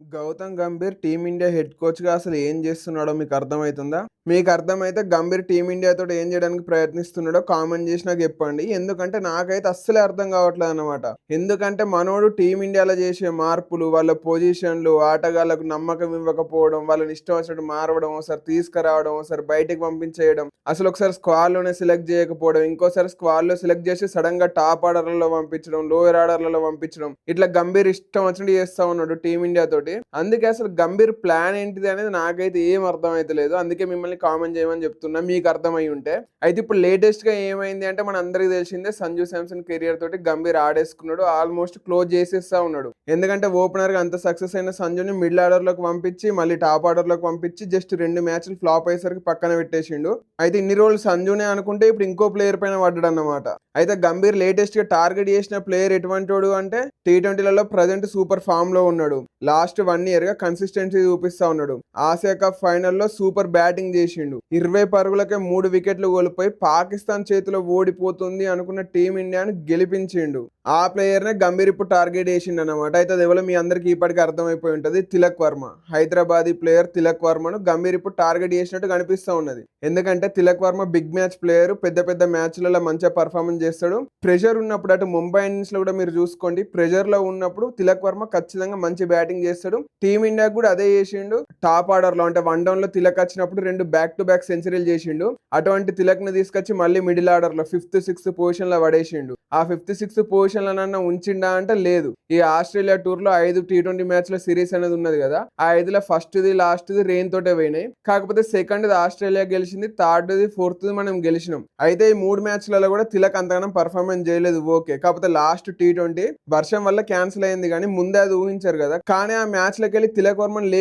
Gautam Gambhir team India head కోచ్‌గా అసలు ఏం చేస్తున్నాడో మీకు అర్థమవుతుందా? మీకు అర్థమైతే గంభీర్ టీమిండియాతో ఏం చేయడానికి ప్రయత్నిస్తున్నాడో కామెంట్ చేసి నాకు చెప్పండి. ఎందుకంటే నాకైతే అస్సలే అర్థం కావట్లేదు అనమాట ఎందుకంటే మనోడు టీమిండియాలో చేసే మార్పులు, వాళ్ళ పొజిషన్‌లు, ఆటగాళ్ళకు నమ్మకం ఇవ్వకపోవడం, వాళ్ళని ఇష్టం వచ్చినట్టు మారవడం, ఒకసారి తీసుకురావడం, ఒకసారి బయటకు పంపించేయడం, అసలు ఒకసారి స్క్వాడ్‌లోనే సెలెక్ట్ చేయకపోవడం ఇంకోసారి స్క్వాడ్‌లో సెలెక్ట్ చేసి సడన్గా టాప్ ఆర్డర్‌లలో పంపించడం, లోయర్ ఆర్డర్‌లలో పంపించడం, ఇట్లా గంభీర్ ఇష్టం వచ్చినట్టు చేస్తా ఉన్నాడు టీమిండియా తోటి. అందుకే అసలు గంభీర్ ప్లాన్ ఏంటిది అనేది నాకైతే ఏం అర్థం అవ్వట్లేదు అందుకే మిమ్మల్ని కామెంట్ చేయమని చెప్తున్నా మీకు అర్థమై ఉంటే. అయితే ఇప్పుడు లేటెస్ట్‌గా ఏమైంది అంటే మన అందరికి తెలిసిందే సంజు శాంసన్ కెరియర్ తోటి గంభీర్ ఆడేసుకున్నాడు. ఆల్మోస్ట్ క్లోజ్ చేసేస్తా ఉన్నాడు. ఎందుకంటే ఓపెనర్‌గా అంత సక్సెస్ అయిన సంజుని మిడిల్ ఆర్డర్‌లోకి పంపించి, మళ్ళీ టాప్ ఆర్డర్‌లోకి పంపించి జస్ట్ రెండు మ్యాచ్‌లు ఫ్లాప్ అయ్యేసరికి పక్కన పెట్టేసిండు. అయితే ఇన్ని రోజులు సంజునే అనుకుంటే ఇప్పుడు ఇంకో ప్లేయర్ పైన పడ్డాడు అన్నమాట అయితే గంభీర్ లేటెస్ట్‌గా టార్గెట్ చేసిన ప్లేయర్ ఎటువంటోడు అంటే టీ ట్వంటీలలో ప్రజెంట్ సూపర్ ఫామ్‌లో ఉన్నాడు. లాస్ట్ 1 ఇయర్‌గా కన్సిస్టెన్సీ చూపిస్తా ఉన్నాడు. ఆసియా కప్ ఫైనల్‌లో సూపర్ బ్యాటింగ్ చేసి చేసిండు. 20 పరుగులకే మూడు వికెట్లు కోల్పోయి పాకిస్తాన్ చేతిలో ఓడిపోతుంది అనుకున్న టీమిండియాను గెలిపించిండు. ఆ ప్లేయర్‌నే గంభీర్ ఇప్పుడు టార్గెట్ చేసిండన్నమాట. అయితే అది మీ అందరికీ ఇప్పటికి అర్థమైపోయి ఉంటుంది తిలక్ వర్మ. హైదరాబాదీ ప్లేయర్ తిలక్ వర్మను గంభీర్ ఇప్పుడు టార్గెట్ చేసినట్టు కనిపిస్తా ఉన్నది. ఎందుకంటే Tilak Varma big match player. పెద్ద పెద్ద మ్యాచ్‌లలో మంచిగా పర్ఫార్మెన్స్ చేస్తాడు. ప్రెషర్ ఉన్నప్పుడు అటు ముంబై ఇండియన్స్‌లో కూడా మీరు చూసుకోండి. ప్రెషర్‌లో ఉన్నప్పుడు తిలక్ వర్మ ఖచ్చితంగా మంచి బ్యాటింగ్ చేస్తాడు. టీమిండియా కూడా అదే చేసిండు. టాప్ ఆర్డర్‌లో అంటే వన్ డౌన్‌లో తిలక్ వచ్చినప్పుడు రెండు బ్యాక్ టు బ్యాక్ సెంచరీలు చేసిండు. అటువంటి తిలక్‌ని తీసుకొచ్చి మళ్ళీ మిడిల్ ఆర్డర్‌లో ఫిఫ్త్, సిక్స్త్ పొజిషన్‌లో పడేసిండు. ఆ ఫిఫ్త్, సిక్స్త్ పొజిషన్లనన్నా ఉంచిండా అంటే లేదు. ఈ ఆస్ట్రేలియా టూర్లో ఐదు టీ ట్వంటీ మ్యాచ్‌ల సిరీస్ అనేది ఉన్నది కదా! ఆ 5లో ఫస్ట్‌ది, లాస్ట్‌ది రెయిన్ తోటే పోయినాయి. కాకపోతే సెకండ్‌ది ఆస్ట్రేలియా గెలిచింది. థర్డ్‌ది, ఫోర్త్‌ది మనం గెలిచినాం. అయితే ఈ మూడు మ్యాచ్‌లలో కూడా తిలక్ అంతగానం పర్ఫార్మెన్స్ చేయలేదు ఓకే. కాకపోతే లాస్ట్ టీ20 వర్షం వల్ల క్యాన్సిల్ అయింది కానీ ముందే అది ఊహించారు కదా! కానీ ఆ మ్యాచ్‌లోకెళ్ళి తిలక్ వర్మను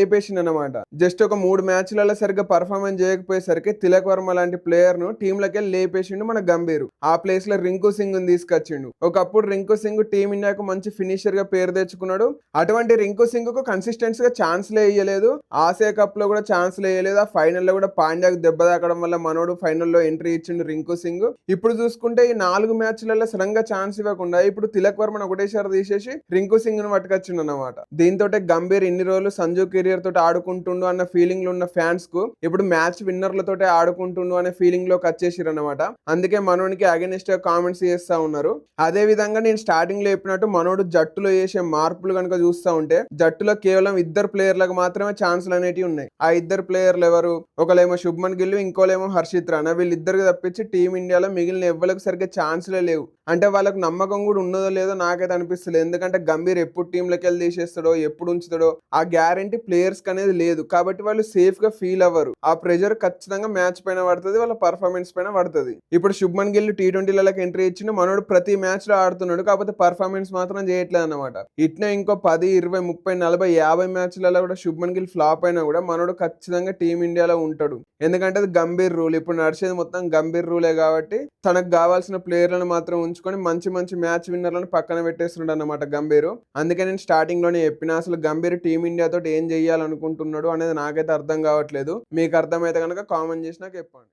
అనమాట జస్ట్ ఒక మూడు మ్యాచ్‌లలో సరిగ్గా పర్ఫార్మెన్స్ చేయకపోయేసరికి తిలక్ వర్మ లాంటి ప్లేయర్ ప్లేయర్‌ను టీమ్‌లోకెళ్ళి లేపేసిండు మన గంభీర్. ఆ ప్లేస్లో రింకు సింగ్ తీసుకొచ్చిండు. ఒకప్పుడు రింకు రింకు సింగ్ టీమిండియాకు మంచి ఫినిషర్గా పేరు తెచ్చుకున్నాడు. అటువంటి రింకు సింగ్ సింగ్‌కు కన్సిస్టెన్సీగా ఛాన్స్‌లే ఇయ్యలేదు. ఆసియా కప్లో కూడా ఛాన్స్‌లే ఇయ్యలేదు. ఆ ఫైనల్‌లో కూడా పాండ్యాకు దెబ్బ తాకడం వల్ల మనోడు ఫైనల్‌లో ఎంట్రీ ఇచ్చిండు రింకు సింగ్. ఇప్పుడు చూసుకుంటే ఈ నాలుగు మ్యాచ్‌లలో సడెన్‌గా ఛాన్స్ ఇవ్వకుండా ఇప్పుడు తిలక్ వర్మను ఒకటేసారి తీసేసి రింకు సింగ్ను పట్టుకొచ్చిండు అన్నమాట దీంతో గంభీర్ ఇన్ని రోజులు సంజు కెరియర్ తోటి ఆడుకుంటుండు అన్న ఫీలింగ్లో ఉన్న ఫ్యాన్స్కు ఇప్పుడు మ్యాచ్ విన్నర్‌లతోటే ఆడుకుంటుండు అనే ఫీలింగ్ ఫీలింగ్‌లోకి వచ్చేసిరన్నమాట. అందుకే మనోనికి అగైనెస్ట్‌గా కామెంట్స్ చేస్తా ఉన్నారు. అదే విధంగా నేను స్టార్టింగ్లో చెప్పినట్టు మనోడు జట్టులో చేసే మార్పులు కనుక చూస్తా ఉంటే జట్టులో కేవలం ఇద్దరు ప్లేయర్‌లకు మాత్రమే ఛాన్సులు అనేటివి ఉన్నాయి. ఆ ఇద్దరు ప్లేయర్‌లు ఎవరు? ఒకలేమో శుభ్మన్ గిల్లు ఇంకోలేమో హర్షిత్ రాణా. వీళ్ళిద్దరికి తప్పించి టీమిండియాలో మిగిలిన ఎవ్వరికి సరిగ్గా ఛాన్సులే లేవు. అంటే వాళ్ళకు నమ్మకం కూడా ఉన్నదో లేదో నాకైతే అనిపిస్తుంది ఎందుకంటే గంభీర్ ఎప్పుడు టీమ్‌లోకెళ్ళి తీసేస్తాడో, ఎప్పుడు ఉంచుతాడో ఆ గ్యారంటీ ప్లేయర్స్‌కి అనేది లేదు. కాబట్టి వాళ్ళు సేఫ్‌గా ఫీల్ అవ్వరు. ఆ ప్రెషర్ ఖచ్చితంగా మ్యాచ్ పైన పడతది. వాళ్ళ పర్ఫార్మెన్స్ పైన పడతది. ఇప్పుడు శుభ్మన్ గిల్ టీ20లలోకి ఎంట్రీ ఇచ్చిన మనోడు ప్రతి మ్యాచ్‌లో ఆడుతున్నాడు. కాకపోతే పర్ఫార్మెన్స్ మాత్రం చేయట్లేదు అనమాట ఇట్నే ఇంకో 10, 20, 30, 40, 50 మ్యాచ్‌లలో కూడా శుభ్మన్ గిల్ ఫ్లాప్ అయినా కూడా మనోడు ఖచ్చితంగా టీమిండియాలో ఉంటాడు. ఎందుకంటే అది గంభీర్ రూల్. ఇప్పుడు నడిచేది మొత్తం గంభీర్ రూలే కాబట్టి తనకు కావాల్సిన ప్లేయర్‌లను మాత్రం ఉంచుకొని మంచి మంచి మ్యాచ్ విన్నర్‌లను పక్కన పెట్టేస్తున్నాడు అనమాట గంభీర్. అందుకే నేను స్టార్టింగ్‌లోనే చెప్పిన అసలు గంభీర్ టీమిండియాతో తోటి ఏం చేయాలనుకుంటున్నాడు అనేది నాకైతే అర్థం కావట్లేదు. మీకు అర్థమైతే గనక కామెంట్ చేసి నాకు చెప్పండి.